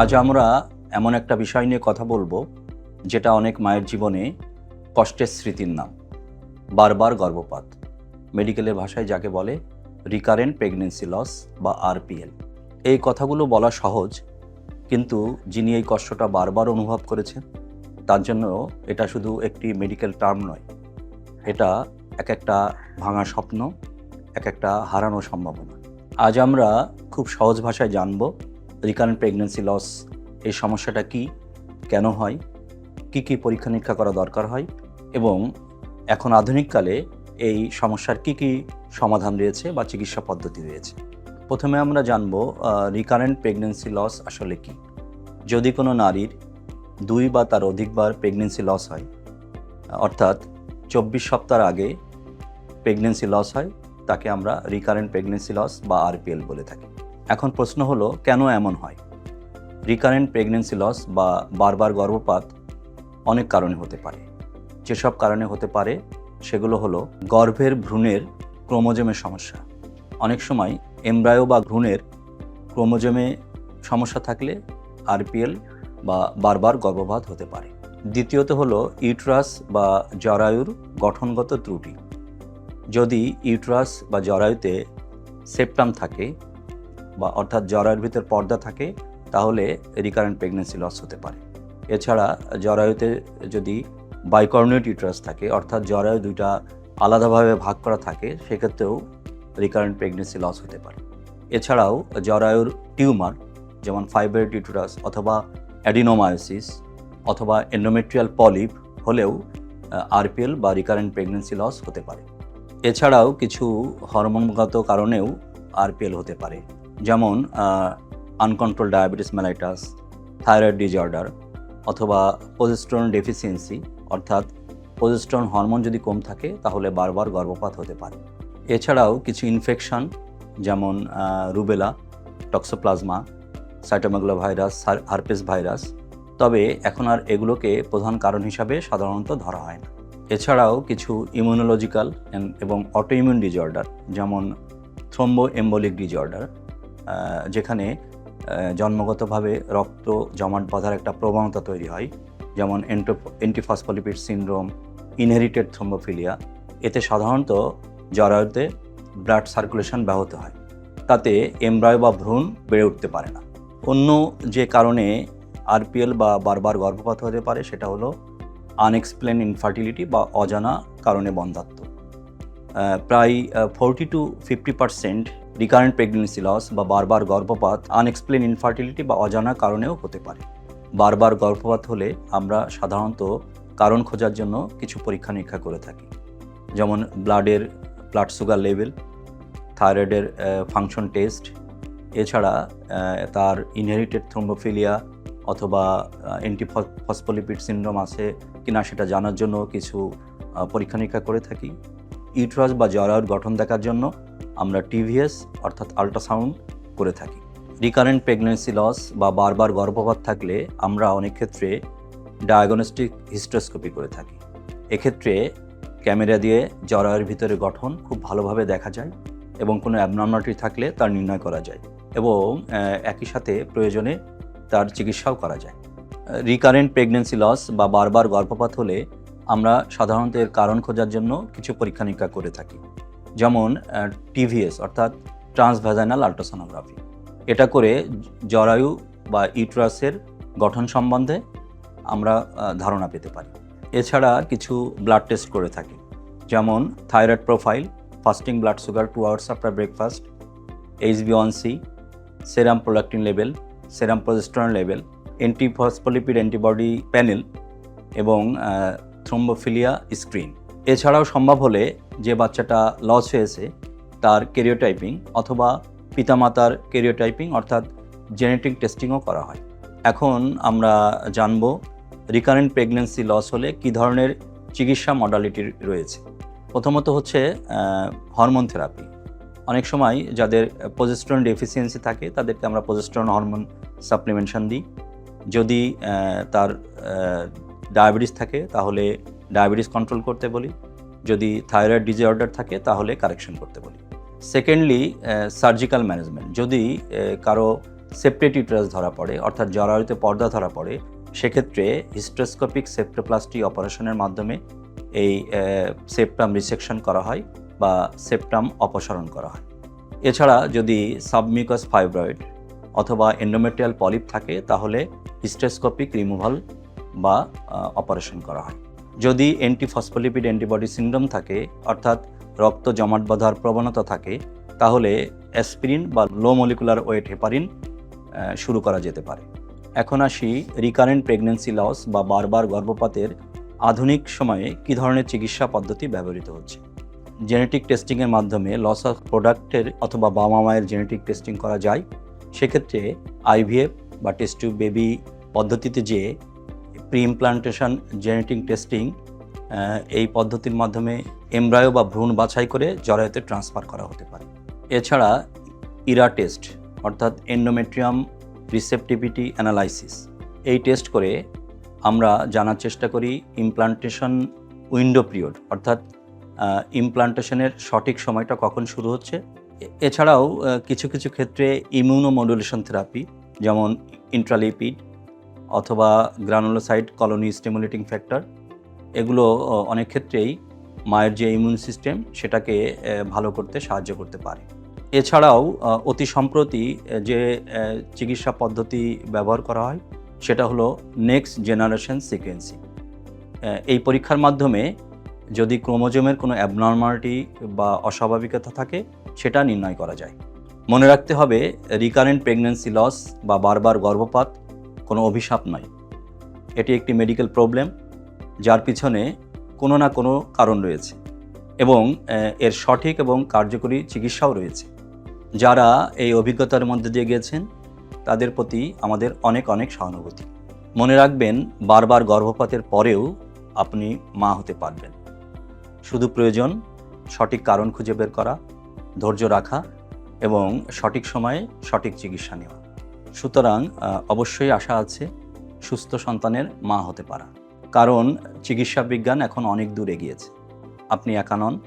আজ আমরা এমন একটা বিষয় নিয়ে কথা বলব, যেটা অনেক মায়ের জীবনে কষ্টের স্মৃতির নাম, বারবার গর্ভপাত। মেডিকেলের ভাষায় যাকে বলে রিকারেন্ট প্রেগনেন্সি লস বা আরপিএল এই কথাগুলো বলা সহজ, কিন্তু যিনি এই কষ্টটা বারবার অনুভব করেছেন, তার জন্য এটা শুধু একটি মেডিকেল টার্ম নয়। এটা এক একটা ভাঙা স্বপ্ন, এক একটা হারানো সম্ভাবনা। আজ আমরা খুব সহজ ভাষায় জানব রিকারেন্ট প্রেগনেন্সি লস এই সমস্যাটা কি, কেন হয়, কি কি পরীক্ষা নিরীক্ষা করা দরকার হয় এবং এখন আধুনিককালে এই সমস্যার কি কি সমাধান রয়েছে বা চিকিৎসা পদ্ধতি রয়েছে। প্রথমে আমরা জানব রিকারেন্ট প্রেগনেন্সি লস আসলে কি। যদি কোনো নারীর দুই বা তার অধিকবার প্রেগনেন্সি লস হয়, অর্থাৎ চব্বিশ সপ্তাহ আগে প্রেগনেন্সি লস হয়, তাকে আমরা রিকারেন্ট প্রেগনেন্সি লস বা আরপিএল বলে থাকি। এখন প্রশ্ন হলো, কেন এমন হয়? রিকারেন্ট প্রেগনেন্সি লস বা বারবার গর্ভপাত অনেক কারণে হতে পারে। যেসব কারণে হতে পারে, সেগুলো হলো গর্ভের ভ্রূণের ক্রোমোজোমের সমস্যা। অনেক সময় এমব্রায়ো বা ভ্রূণের ক্রোমোজোমে সমস্যা থাকলে আরপিএল বা বারবার গর্ভপাত হতে পারে। দ্বিতীয়ত হলো ইউট্রাস বা জরায়ুর গঠনগত ত্রুটি। যদি ইউট্রাস বা জরায়ুতে সেপ্টাম থাকে বা অর্থাৎ জরায়ুর ভিতর পর্দা থাকে, তাহলে রিকারেন্ট প্রেগনেন্সি লস হতে পারে। এছাড়া জরায়ুতে যদি বাইকর্নেট ইউট্রাস থাকে, অর্থাৎ জরায়ু দুইটা আলাদাভাবে ভাগ করা থাকে, সেক্ষেত্রেও রিকারেন্ট প্রেগনেন্সি লস হতে পারে। এছাড়াও জরায়ুর টিউমার, যেমন ফাইব্রয়েড ইউট্রাস অথবা অ্যাডিনোমায়োসিস অথবা এন্ডোমেট্রিয়াল পলিপ হলেও আরপিএল বা রিকারেন্ট প্রেগনেন্সি লস হতে পারে। এছাড়াও কিছু হরমোনগত কারণেও আরপিএল হতে পারে। যেমন uncontrolled diabetes mellitus thyroid disorder অথবা পজিস্ট্রন ডেফিসিয়েন্সি অর্থাৎ পজিস্ট্রন হরমোন যদি কম থাকে, তাহলে বারবার গর্ভপাত হতে পারে। এছাড়াও কিছু ইনফেকশন যেমন rubella toxoplasma cytomegalo virus herpes virus তবে এখন আর এগুলোকে প্রধান কারণ হিসাবে সাধারণত ধরা হয় না। এছাড়াও কিছু ইমিউনোলজিক্যাল এবং অটো ইমিউন ডিজঅর্ডার যেমন থ্রোম্বো এম্বলিক ডিজঅর্ডার যেখানে জন্মগতভাবে রক্ত জমাট বাঁধার একটা প্রবণতা তৈরি হয়। যেমন এন্টো এন্টিফসফলিপিড সিনড্রোম, ইনহেরিটেড থ্রোম্বোফিলিয়া। এতে সাধারণত জরায়ুতে ব্লাড সার্কুলেশন ব্যাহত হয়। তাতে এমব্রয় বা ভ্রূণ বেড়ে উঠতে পারে না। অন্য যে কারণে আরপিএল বা বারবার গর্ভপাত হতে পারে, সেটা হলো আনএক্সপ্লেন ইনফার্টিলিটি বা অজানা কারণে বন্ধাত্ম। প্রায় forty to fifty percent recurrent pregnancy loss বা বারবার গর্ভপাত আনএক্সপ্লেন ইনফার্টিলিটি বা অজানা কারণেও হতে পারে। বারবার গর্ভপাত হলে আমরা সাধারণত কারণ খোঁজার জন্য কিছু পরীক্ষা নিরীক্ষা করে থাকি। যেমন ব্লাডের ব্লাড সুগার লেভেল থাইরয়েডের ফাংশন টেস্ট এছাড়া তার ইনহেরিটেড থ্রোম্বোফিলিয়া অথবা অ্যান্টিফসফোলিপিড সিন্ড্রোম আছে কিনা সেটা জানার জন্য কিছু পরীক্ষা নিরীক্ষা করে থাকি। ইউট্রাস বা জরায়ুর গঠন দেখার জন্য আমরা টিভিএস, অর্থাৎ আল্ট্রাসাউন্ড করে থাকি। রিকারেন্ট প্রেগনেন্সি লস বা বারবার গর্ভপাত থাকলে আমরা অনেক ক্ষেত্রে ডায়াগনস্টিক হিস্টোস্কোপি করে থাকি। এক্ষেত্রে ক্যামেরা দিয়ে জরায়ুর ভিতরে গঠন খুব ভালোভাবে দেখা যায় এবং কোনো অ্যাবনর্মালিটি থাকলে তার নির্ণয় করা যায় এবং একই সাথে প্রয়োজনে তার চিকিৎসাও করা যায়। রিকারেন্ট প্রেগনেন্সি লস বা বারবার গর্ভপাত হলে আমরা সাধারণত এর কারণ খোঁজার জন্য কিছু পরীক্ষা নিরীক্ষা করে থাকি। যেমন টিভিএস অর্থাৎ ট্রান্সভ্যাজাইনাল আল্ট্রাসোনোগ্রাফি। এটা করে জরায়ু বা ইউট্রাসের গঠন সম্বন্ধে আমরা ধারণা পেতে পারি। এছাড়া কিছু ব্লাড টেস্ট করে থাকি। যেমন, thyroid profile, fasting blood sugar two hours after breakfast এইচবিওয়ানসি serum prolactin level serum progesterone level antiphospholipid antibody panel এবং থ্রোম্বোফিলিয়া স্ক্রিন। এছাড়াও সম্ভব হলে যে বাচ্চাটা লস হয়েছে, তার কেরিওটাইপিং অথবা পিতামাতার কেরিওটাইপিং অর্থাৎ জেনেটিক টেস্টিংও করা হয়। এখন আমরা জানব রিকারেন্ট প্রেগনেন্সি লস হলে কী ধরনের চিকিৎসা মডালিটি রয়েছে। প্রথমত হচ্ছে হরমোন থেরাপি। অনেক সময় যাদের পজিস্ট্রন ডেফিসিয়েন্সি থাকে, তাদেরকে আমরা পজিস্ট্রন হরমোন সাপ্লিমেন্টেশন দিই। যদি তার ডায়াবেটিস থাকে, তাহলে ডায়াবেটিস কন্ট্রোল করতে বলি। যদি থাইরয়েড ডিজঅর্ডার থাকে, তাহলে কারেকশন করতে বলি। সেকেন্ডলি সার্জিক্যাল ম্যানেজমেন্ট যদি কারও সেপ্টেট ইউটারাস ধরা পড়ে, অর্থাৎ জরায়ুতে পর্দা ধরা পড়ে, সেক্ষেত্রে হিস্ট্রোস্কোপিক সেপ্টোপ্লাস্টি অপারেশনের মাধ্যমে এই সেপ্টাম রিসেকশন করা হয় বা সেপ্টাম অপসারণ করা হয়। এছাড়া যদি সাবমিকাস ফাইব্রয়েড অথবা এন্ডোমেট্রিয়াল পলিপ থাকে, তাহলে হিস্টোস্কোপিক রিমুভাল বা অপারেশন করা হয়। যদি অ্যান্টিফসফোলিপিড অ্যান্টিবডি সিন্ড্রোম থাকে, অর্থাৎ রক্ত জমাট বাঁধার প্রবণতা থাকে, তাহলে অ্যাসপিরিন বা লো মলিকুলার ওয়েট হেপারিন শুরু করা যেতে পারে। এখন আসি রিকারেন্ট প্রেগন্যান্সি লস বা বারবার গর্ভপাতের আধুনিক সময়ে কী ধরনের চিকিৎসা পদ্ধতি ব্যবহৃত হচ্ছে। জেনেটিক টেস্টিংয়ের মাধ্যমে লস অফ প্রোডাক্টের অথবা বাবা মায়ের জেনেটিক টেস্টিং করা যায়। সেক্ষেত্রে আইভিএফ বা টেস্ট টিউব বেবি পদ্ধতিতে যে প্রি ইমপ্লান্টেশন জেনেটিক টেস্টিং এই পদ্ধতির মাধ্যমে এমব্রায়ো বা ভ্রূণ বাছাই করে জরায়ুতে ট্রান্সফার করা হতে পারে। এছাড়া ইরা টেস্ট, অর্থাৎ এন্ডোমেট্রিয়াম রিসেপটিভিটি অ্যানালাইসিস এই টেস্ট করে আমরা জানার চেষ্টা করি ইমপ্লান্টেশন উইন্ডো পিরিয়ড অর্থাৎ ইমপ্লান্টেশনের সঠিক সময়টা কখন শুরু হচ্ছে। এছাড়াও কিছু কিছু ক্ষেত্রে ইমিউনোমডুলেশন থেরাপি যেমন ইন্ট্রালিপিড অথবা গ্রানুলোসাইড কলোনি স্টিমুলেটিং ফ্যাক্টর এগুলো অনেক ক্ষেত্রেই মায়ের যে ইমিউন সিস্টেম সেটাকে ভালো করতে সাহায্য করতে পারে। এছাড়াও অতি সম্প্রতি যে চিকিৎসা পদ্ধতি ব্যবহার করা হয়, সেটা হলো নেক্সট জেনারেশন সিকোয়েন্সিং এই পরীক্ষার মাধ্যমে যদি ক্রোমোজোমের কোনো অ্যাবনর্মালিটি বা অস্বাভাবিকতা থাকে, সেটা নির্ণয় করা যায়। মনে রাখতে হবে রিকারেন্ট প্রেগন্যান্সি লস বা বারবার গর্ভপাত কোনো অভিশাপ নয়। এটি একটি মেডিকেল প্রবলেম যার পিছনে কোনো না কোনো কারণ রয়েছে এবং এর সঠিক এবং কার্যকরী চিকিৎসাও রয়েছে। যারা এই অভিজ্ঞতার মধ্যে দিয়ে গিয়েছেন, তাদের প্রতি আমাদের অনেক অনেক সহানুভূতি। মনে রাখবেন, বারবার গর্ভপাতের পরেও আপনি মা হতে পারবেন। শুধু প্রয়োজন সঠিক কারণ খুঁজে বের করা, ধৈর্য রাখা এবং সঠিক সময়ে সঠিক চিকিৎসা নেওয়া। সুতরাং অবশ্যই আশা আছে, সুস্থ সন্তানের মা হতে পারা। কারণ, চিকিৎসা বিজ্ঞান এখন অনেক দূর এগিয়েছে। আপনি একা নন,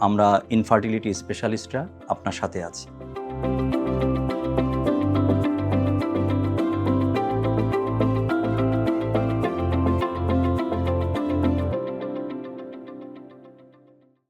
আমরা ইনফার্টিলিটি স্পেশালিস্টরা আপনার সাথে আছি।